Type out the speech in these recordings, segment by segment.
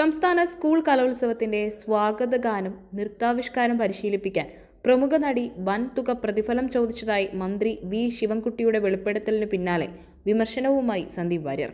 സംസ്ഥാന സ്കൂൾ കലോത്സവത്തിന്റെ സ്വാഗതഗാനം നൃത്താവിഷ്കാരം പരിശീലിപ്പിക്കാൻ പ്രമുഖ നടി വൻ തുക പ്രതിഫലം ചോദിച്ചതായി മന്ത്രി വി ശിവൻകുട്ടിയുടെ വെളിപ്പെടുത്തലിന് പിന്നാലെ വിമർശനവുമായി സന്ദീപ് വാര്യർ.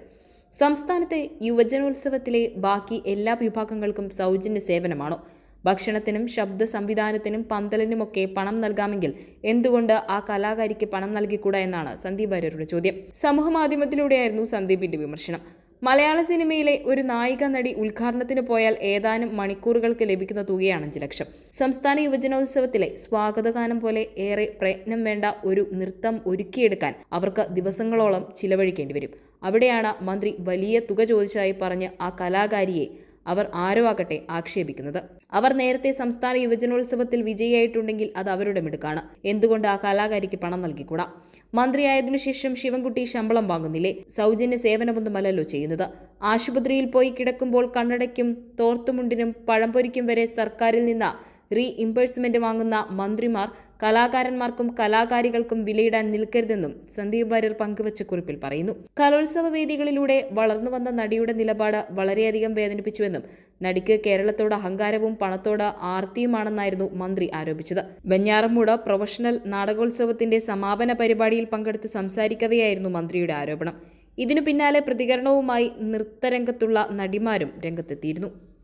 സംസ്ഥാനത്തെ യുവജനോത്സവത്തിലെ ബാക്കി എല്ലാ വിഭാഗങ്ങൾക്കും സൗജന്യ സേവനമാണോ? ഭക്ഷണത്തിനും ശബ്ദ സംവിധാനത്തിനും പന്തലിനുമൊക്കെ പണം നൽകാമെങ്കിൽ എന്തുകൊണ്ട് ആ കലാകാരിക്ക് പണം നൽകിക്കൂടാ എന്നാണ് സന്ദീപ് വാര്യരുടെ ചോദ്യം. സമൂഹ മാധ്യമത്തിലൂടെയായിരുന്നു സന്ദീപിന്റെ വിമർശനം. മലയാള സിനിമയിലെ ഒരു നായിക നടി ഉദ്ഘാടനത്തിന് പോയാൽ ഏതാനും മണിക്കൂറുകൾക്ക് ലഭിക്കുന്ന തുകയാണ് അഞ്ച് ലക്ഷം. സംസ്ഥാന യുവജനോത്സവത്തിലെ സ്വാഗതഗാനം പോലെ ഏറെ പ്രയത്നം വേണ്ട ഒരു നൃത്തം ഒരുക്കിയെടുക്കാൻ അവർക്ക് ദിവസങ്ങളോളം ചിലവഴിക്കേണ്ടി വരും. അവിടെയാണ് മന്ത്രി വലിയ തുക ചോദിച്ചതായി പറഞ്ഞ് ആ കലാകാരിയെ അവർ ആരോ ആകട്ടെ ആക്ഷേപിക്കുന്നത്. അവർ നേരത്തെ സംസ്ഥാന യുവജനോത്സവത്തിൽ വിജയിയായിട്ടുണ്ടെങ്കിൽ അത് അവരുടെ മിടുക്കാണ്. എന്തുകൊണ്ട് ആ കലാകാരിക്ക് പണം നൽകിക്കൂടാ? മന്ത്രിയായതിനു ശേഷം ശിവൻകുട്ടി ശമ്പളം വാങ്ങുന്നില്ലേ? സൗജന്യ സേവനമൊന്നുമല്ലല്ലോ ചെയ്യുന്നത്. ആശുപത്രിയിൽ പോയി കിടക്കുമ്പോൾ കണ്ണടയ്ക്കും തോർത്തുമുണ്ടിനും പഴംപൊരിക്കും വരെ സർക്കാരിൽ നിന്ന് റീ ഇംബേഴ്സ്മെന്റ് വാങ്ങുന്ന മന്ത്രിമാർ കലാകാരന്മാർക്കും കലാകാരികൾക്കും വിലയിടാൻ നിൽക്കരുതെന്നും സന്ദീപ് വാര്യർ പങ്കുവച്ച കുറിപ്പിൽ പറയുന്നു. കലോത്സവ വേദികളിലൂടെ വളർന്നു വന്ന നടിയുടെ നിലപാട് വളരെയധികം വേദനിപ്പിച്ചുവെന്നും നടിക്ക് കേരളത്തോട് അഹങ്കാരവും പണത്തോട് ആർത്തിയുമാണെന്നായിരുന്നു മന്ത്രി ആരോപിച്ചത്. വെഞ്ഞാറമൂട് പ്രൊഫഷണൽ നാടകോത്സവത്തിന്റെ സമാപന പരിപാടിയിൽ പങ്കെടുത്ത് സംസാരിക്കവെയായിരുന്നു മന്ത്രിയുടെ ആരോപണം. ഇതിനു പിന്നാലെ പ്രതികരണവുമായി നൃത്തരംഗത്തുള്ള നടിമാരും രംഗത്തെത്തിയിരുന്നു.